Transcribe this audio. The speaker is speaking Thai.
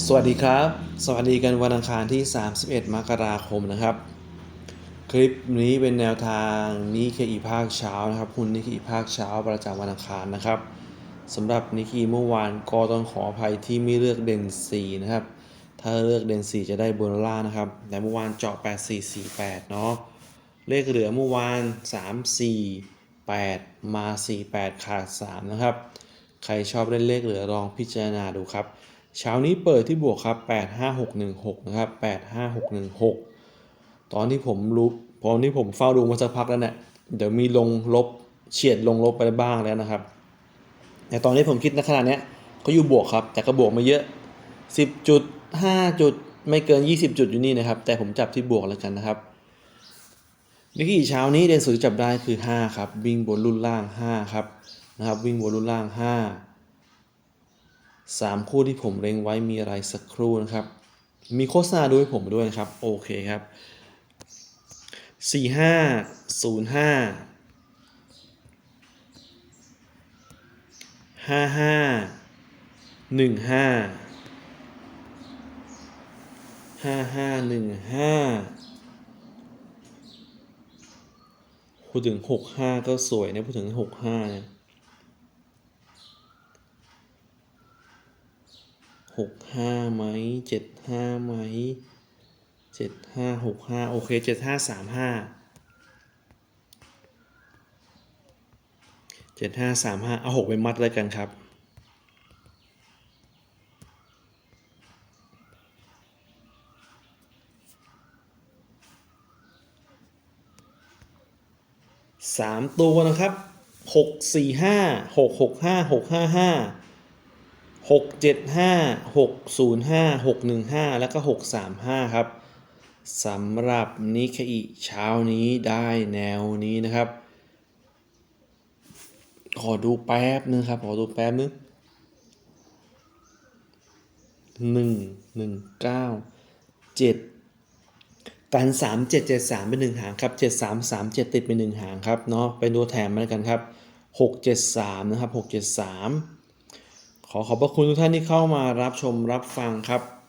สวัสดีครับ สวัสดีกันวันอังคารที่ 31 มกราคมนะครับ คลิปนี้เป็นแนวทางนิเคอีภาคเช้านะครับหุ้นนิเคอีภาคเช้าประจำวันอังคารนะครับสำหรับนิเคอีเมื่อวานก็ต้องขออภัยที่ไม่เลือกเด่น4นะครับ ถ้าเลือกเด่น 4 จะได้บนล่านะครับ แต่เมื่อวานเจาะ 8448 เนาะเลขเหลือเมื่อวาน 3 4 8 มา 48 ขาด 3 นะครับ ใครชอบเล่นเลขเหลือลองพิจารณาดูครับ เช้านี้เปิดที่บวกครับ 85616 นะครับ 85616 ตอนที่ผมรู้ตอนที่ผมเฝ้าดูมาสักพักแล้วเนี่ยเดี๋ยวมีลงลบเฉียดลงลบไปบ้างแล้วนะครับ แต่ตอนนี้ผมคิดในขนาดเนี้ยเขาอยู่บวกครับ แต่ก็บวกมาเยอะ 10จุด5จุดไม่เกิน 20 จุดอยู่นี่นะครับ แต่ผมจับที่บวกแล้วกันนะครับนิกกี้เช้านี้เดนสุดจับได้คือ 5 ครับ วิ่งบนรุ่นล่าง 5 ครับนะครับ วิ่งบนรุ่นล่าง 5 3 คู่ที่ผมเล็งไว้มีอะไรสักครู่นะครับ มีโฆษณาด้วยผมด้วยนะครับ โอเคครับ 4 5 0 5 5 5 1 5 5 5 1 5พูดถึง65ก็สวยนะพูดถึง65เนี่ย หกห้าไหมเจ็ดห้าไหมเจ็ดห้าหกห้าโอเคเจ็ดห้าสามห้าเจ็ดห้าสามห้าเอาหกไปมัดเลยกันครับสามตัวนะครับหกสี่ห้าหกหกห้าหกห้าห้า หกเจ็ดห้าหกศูนย์ห้าหกหนึ่งห้าแล้วก็หกสามห้าครับสำหรับนิเคอิเช้านี้ได้แนวนี้นะครับ ขอดูแป๊บนึงครับ ขอดูแป๊บนึงหนึ่งหนึ่งเก้าเจ็ดกันสามเจ็ดเจ็ดสามเป็นหนึ่งหางครับเจ็ดสามสามเจ็ดติดเป็นหนึ่งหางครับเนาะเป็นตัวแถมมาแล้วกันครับหกเจ็ดสามนะครับหกเจ็ดสาม ขอขอบพระคุณทุกท่านที่เข้ามารับชมรับฟังครับ